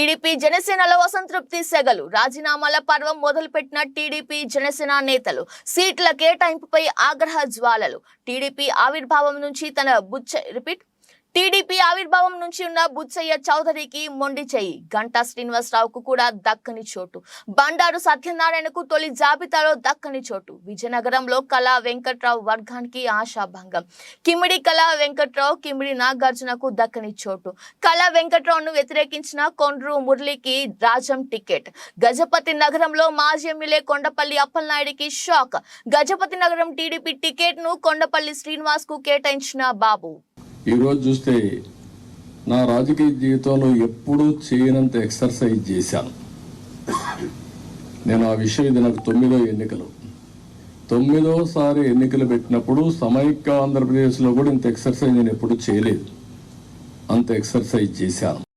TDP జనసేనలో అసంతృప్తి సెగలు. రాజీనామాల పర్వం మొదలుపెట్టిన టీడీపీ జనసేన నేతలు సీట్ల కేటాయింపుపై ఆగ్రహ జ్వాలలు. టీడీపీ ఆవిర్భావం నుంచి తన బుచ్చ రిపీట్ టీడీపీ ఆవిర్భావం నుంచి ఉన్న బుచ్చయ్య చౌదరికి మొండి చెయ్యి గంటా శ్రీనివాసరావుకు కూడా దక్కని చోటు. బండారు సత్యనారాయణకు తొలి జాబితాలో దక్కని చోటు. విజయనగరంలో కళా వెంకట్రావు వర్గానికి ఆశాభంగం. కిమిడి కళా వెంకట్రావు కిమిడి నాగార్జునకు దక్కని చోటు. కళా వెంకట్రావును వ్యతిరేకించిన కొండ్రు మురళికి రాజం టికెట్. గజపతి నగరంలో మాజీ ఎమ్మెల్యే కొండపల్లి అప్పలనాయుడికి షాక్. గజపతి నగరం టీడీపీ టికెట్ను కొండపల్లి శ్రీనివాస్కు కేటాయించిన బాబు. ఈరోజు చూస్తే నా రాజకీయ జీవితంలో ఎప్పుడూ చేయనంత ఎక్సర్సైజ్ చేశాను. నేను ఆ విషయం ఇది నాకు తొమ్మిదో ఎన్నికలు. తొమ్మిదోసారి ఎన్నికలు పెట్టినప్పుడు సమైక్య ఆంధ్రప్రదేశ్లో కూడా ఇంత ఎక్సర్సైజ్ నేను ఎప్పుడు చేయలేదు. అంత ఎక్సర్సైజ్ చేశాను.